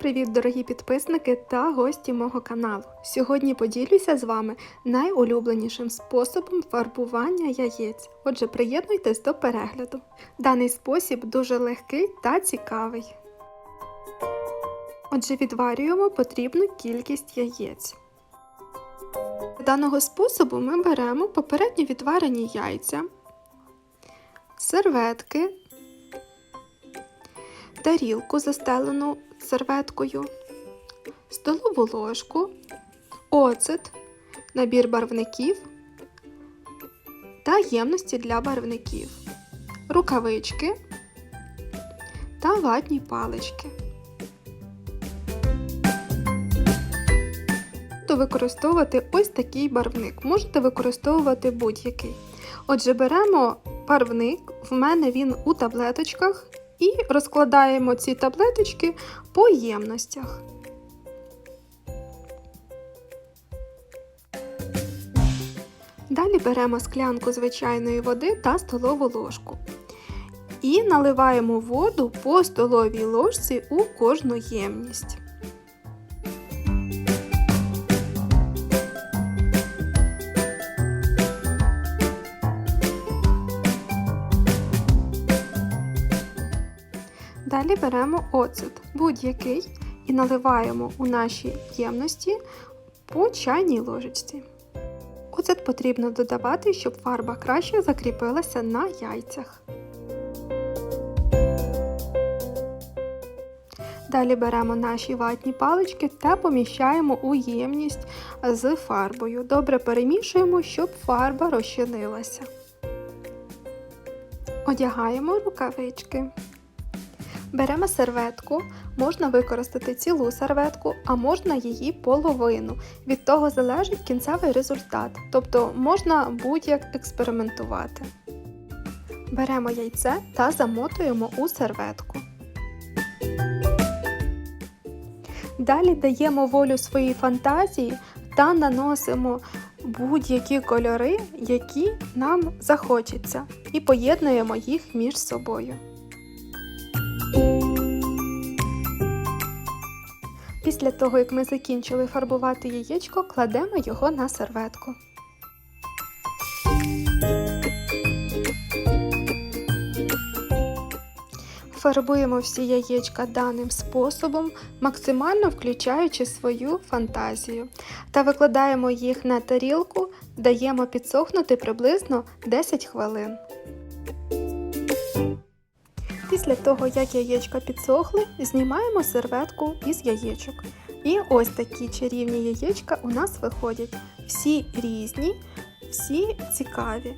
Привіт, дорогі підписники та гості мого каналу. Сьогодні поділюся з вами найулюбленішим способом фарбування яєць. Отже, приєднуйтесь до перегляду. Даний спосіб дуже легкий та цікавий. Отже, відварюємо потрібну кількість яєць. Для даного способу ми беремо попередньо відварені яйця, серветки, тарілку застелену серветкою, столову ложку, оцет, набір барвників та ємності для барвників, рукавички та ватні палички. Використовувати ось такий барвник, можете використовувати будь-який. Отже, беремо барвник, в мене він у таблеточках, і розкладаємо ці таблеточки по ємностях. Далі беремо склянку звичайної води та столову ложку. І наливаємо воду по столовій ложці у кожну ємність. Далі беремо оцет будь-який і наливаємо у наші ємності по чайній ложечці. Оцет потрібно додавати, щоб фарба краще закріпилася на яйцях. Далі беремо наші ватні палички та поміщаємо у ємність з фарбою. Добре перемішуємо, щоб фарба розчинилася. Одягаємо рукавички. Беремо серветку, можна використати цілу серветку, а можна її половину. Від того залежить кінцевий результат, тобто можна будь-як експериментувати. Беремо яйце та замотуємо у серветку. Далі даємо волю своїй фантазії та наносимо будь-які кольори, які нам захочеться, і поєднуємо їх між собою. Після того, як ми закінчили фарбувати яєчко, кладемо його на серветку. Фарбуємо всі яєчка даним способом, максимально включаючи свою фантазію, та викладаємо їх на тарілку, даємо підсохнути приблизно 10 хвилин. Після того, як яєчка підсохли, знімаємо серветку із яєчок. І ось такі чарівні яєчка у нас виходять. Всі різні, всі цікаві.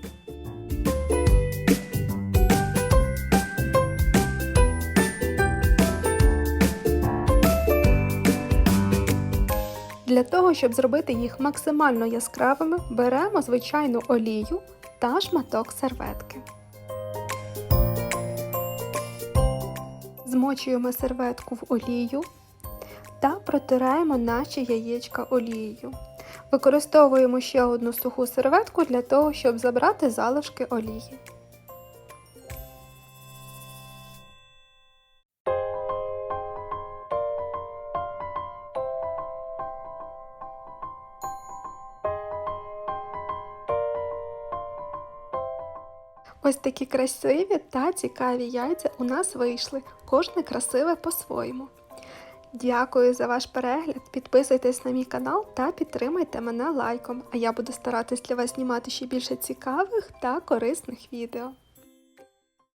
Для того, щоб зробити їх максимально яскравими, беремо звичайну олію та шматок серветки. Змочуємо серветку в олію та протираємо наші яєчка олією. Використовуємо ще одну суху серветку для того, щоб забрати залишки олії. Ось такі красиві та цікаві яйця у нас вийшли. Кожне красиве по-своєму. Дякую за ваш перегляд. Підписуйтесь на мій канал та підтримайте мене лайком. А я буду старатись для вас знімати ще більше цікавих та корисних відео.